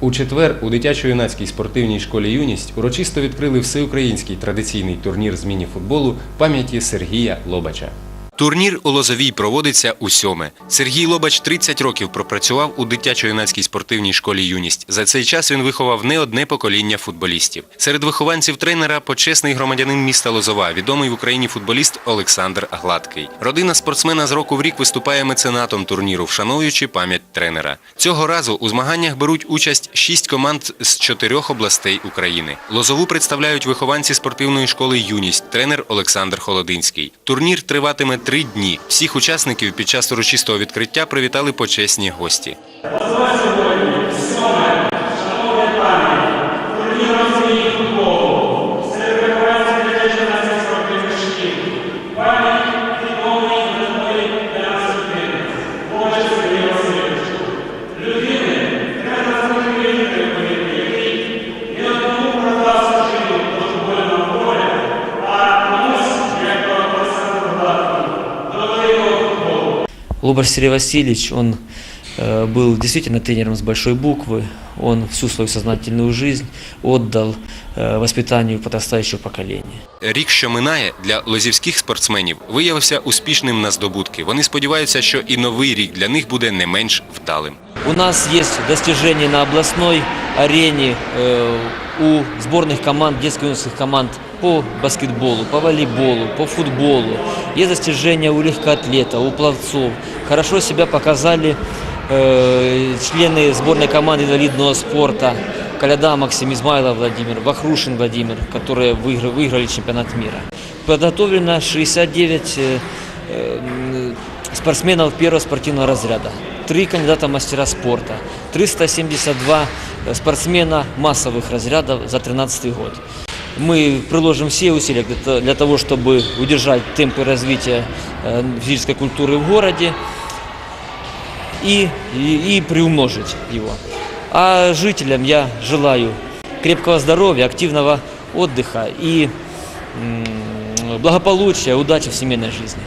У четвер у дитячо-юнацькій спортивній школі Юність урочисто відкрили всеукраїнський традиційний турнір з міні-футболу пам'яті Сергія Лобача. Турнір у Лозовій проводиться у сьоме. Сергій Лобач 30 років пропрацював у дитячо-юнацькій спортивній школі Юність. За цей час він виховав не одне покоління футболістів. Серед вихованців тренера почесний громадянин міста Лозова, відомий в Україні футболіст Олександр Гладкий. Родина спортсмена з року в рік виступає меценатом турніру, вшановуючи пам'ять тренера. Цього разу у змаганнях беруть участь шість команд з чотирьох областей України. Лозову представляють вихованці спортивної школи Юність, тренер Олександр Холодинський. Турнір триватиме три дні. Всіх учасників під час урочистого відкриття привітали почесні гості. Лобаш Сергей Васильевич, он э, был действительно тренером с большой буквы. Он всю свою сознательную жизнь отдал э, воспитанию подрастающего поколения. Рік, що минає, для лозівських спортсменів виявився успішним на здобутки. Вони сподіваються, що і новий рік для них буде не менш вдалим. У нас есть достижения на областной арене э, у сборных команд, детско-юношеских команд по баскетболу, по волейболу, по футболу. Есть достижения у легкоатлета, у пловцов. Хорошо себя показали э, члены сборной команды инвалидного спорта. Коляда Максим, Измайлов Владимир, Вахрушин Владимир, которые выиграли, выиграли чемпионат мира. Подготовлено 69 э, э, спортсменов первого спортивного разряда, три кандидата в мастера спорта, 372 спортсмена массовых разрядов за 2013 год. Мы приложим все усилия для то- для того, чтобы удержать темпы развития э, физической культуры в городе и, и, и приумножить его. А жителям я желаю крепкого здоровья, активного отдыха и благополучия, удачи в семейной жизни.